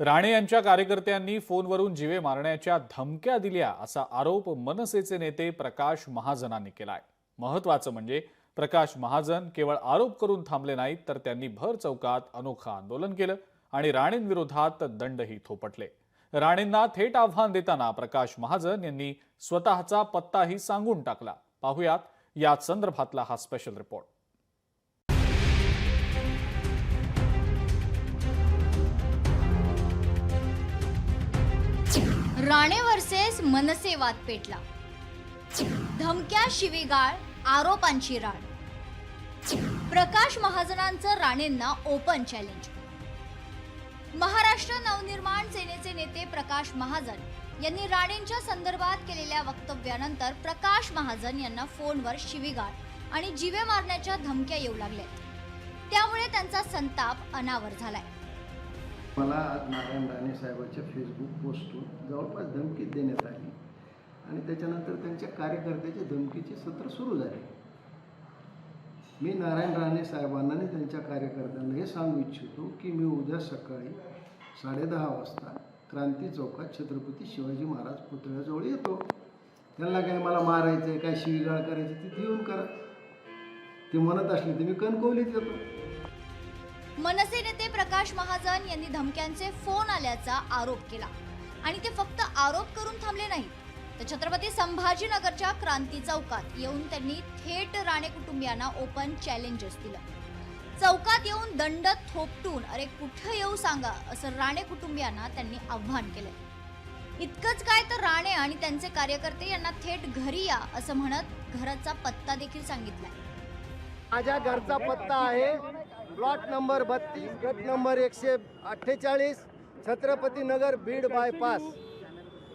राणे यांच्या कार्यकर्त्यांनी फोनवरून जीवे मारण्याच्या धमक्या दिल्या असा आरोप मनसेचे नेते प्रकाश महाजनांनी केलाय. महत्वाचं म्हणजे प्रकाश महाजन केवळ आरोप करून थांबले नाहीत तर त्यांनी भर चौकात अनोखं आंदोलन केलं आणि राणेंविरोधात दंडही थोपटले. राणेंना थेट आव्हान देताना प्रकाश महाजन यांनी स्वतःचा पत्ताही सांगून टाकला. पाहुयात या संदर्भातला हा special report Rane versus Manse वाद पेटला. धमक्या शिवीगाळ आरोपांची राड. प्रकाश महाजनांचं राणेंना ओपन चॅलेंज महाराष्ट्र नवनिर्माण सेनेचे नेते प्रकाश महाजन यांनी राणेंच्या संदर्भात केलेल्या वक्तव्यानंतर प्रकाश महाजन यांना फोनवर शिवीगाळ आणि जीवे मारण्याच्या धमक्या येऊ लागल्या त्यामुळे त्यांचा संताप अनावर झालाय. मला आज नारायण राणे साहेबांच्या फेसबुक पोस्टवर जवळपास धमकी देण्यात आली. आणि त्याच्यानंतर त्यांच्या कार्यकर्त्याचे धमकीचे सत्र सुरू झाले. मी नारायण राणे साहेबांना आणि त्यांच्या कार्यकर्त्यांना हे सांगू इच्छितो की मी उद्या सकाळी साडेदहा वाजता क्रांती चौकात छत्रपती शिवाजी महाराज पुतळ्याजवळ येतो. त्यांना काय मला मारायचं आहे काय शिवीगाळ करायचं तिथे येऊन करा. ते म्हणत असले तर मी कणकवलीत येतो. मनसे नेते प्रकाश महाजन यांनी धमक्यांचे फोन आल्याचा आरोप केला. आणि ते फक्त आरोप करून थांबले नाही तर छत्रपती संभाजीनगरच्या क्रांती चौकात येऊन त्यांनी थेट राणे कुटुंबियांना ओपन चॅलेंजेस दिलं. चौकात येऊन दंड थोपटून अरे कुठं येऊ सांगा असं राणे कुटुंबियांना त्यांनी आव्हान केलं. इतकंच काय तर राणे आणि त्यांचे कार्यकर्ते यांना थेट घरी या असं म्हणत घराचा पत्ता देखील सांगितलाय माझ्या घरचा पत्ता आहे. प्लॉट नंबर बत्तीस गट नंबर एकशे अठ्ठेचाळीस छत्रपती नगर बीड बायपास.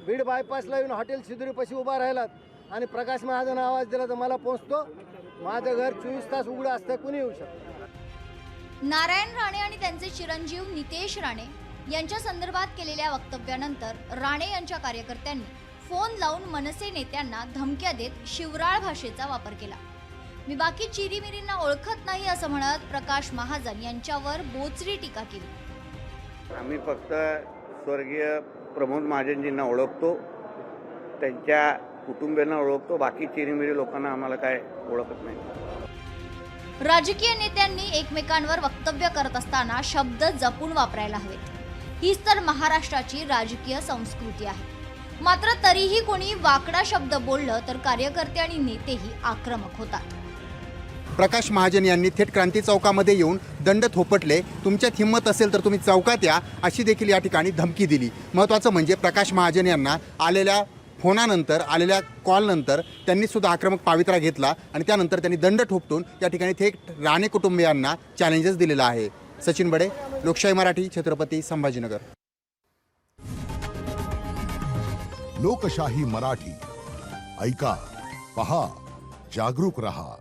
बीड बायपासला येऊन हॉटेल शिदुरीपाशी उभा राहिलात आणि प्रकाश महाजन आवाज दिला तर मला पोहोचतो. माझं घर चोवीस तास उघडं असतं कुणी येऊ शकतं? नारायण राणे आणि त्यांचे चिरंजीव नितेश राणे यांच्या संदर्भात केलेल्या वक्तव्यानंतर राणे यांच्या कार्यकर्त्यांनी फोन लावून मनसे नेत्यांना धमक्या देत शिवराळ भाषेचा वापर केला. मी बाकी चिरीमिरींना ओळखत नाही असं म्हणत प्रकाश महाजन यांच्यावर बोचरी टीका केली. आम्ही फक्त स्वर्गीय प्रमोद महाजनजींना ओळखतो त्यांच्या कुटुंबियांना ओळखतो बाकी चिरीमिरी लोकांना आम्हाला काय ओळखत नाही. राजकीय नेत्यांनी एकमेकांवर वक्तव्य करत असताना शब्द जपून वापरायला हवेत. हीच तर महाराष्ट्राची राजकीय संस्कृती आहे. मात्र तरीही कोणी वाकडा शब्द बोललं तर कार्यकर्ते आणि नेतेही आक्रमक होतात. प्रकाश महाजन यांनी थेट क्रांती चौकामध्ये येऊन दंड थोपटले. तुमच्यात हिंमत असेल तर तुम्ही चौकात या अशी देखील या ठिकाणी धमकी दिली. महत्त्वाचं म्हणजे प्रकाश महाजन यांना आलेल्या फोनानंतर आलेल्या कॉलनंतर त्यांनी सुद्धा आक्रमक पावित्रा घेतला आणि त्यानंतर त्यांनी दंड ठोपटून या ठिकाणी थेट राणे कुटुंबियांना चॅलेंजेस दिलेला आहे. सचिन बडे लोकशाही मराठी छत्रपती संभाजीनगर. लोकशाही मराठी. ऐका पहा जागरूक रहा.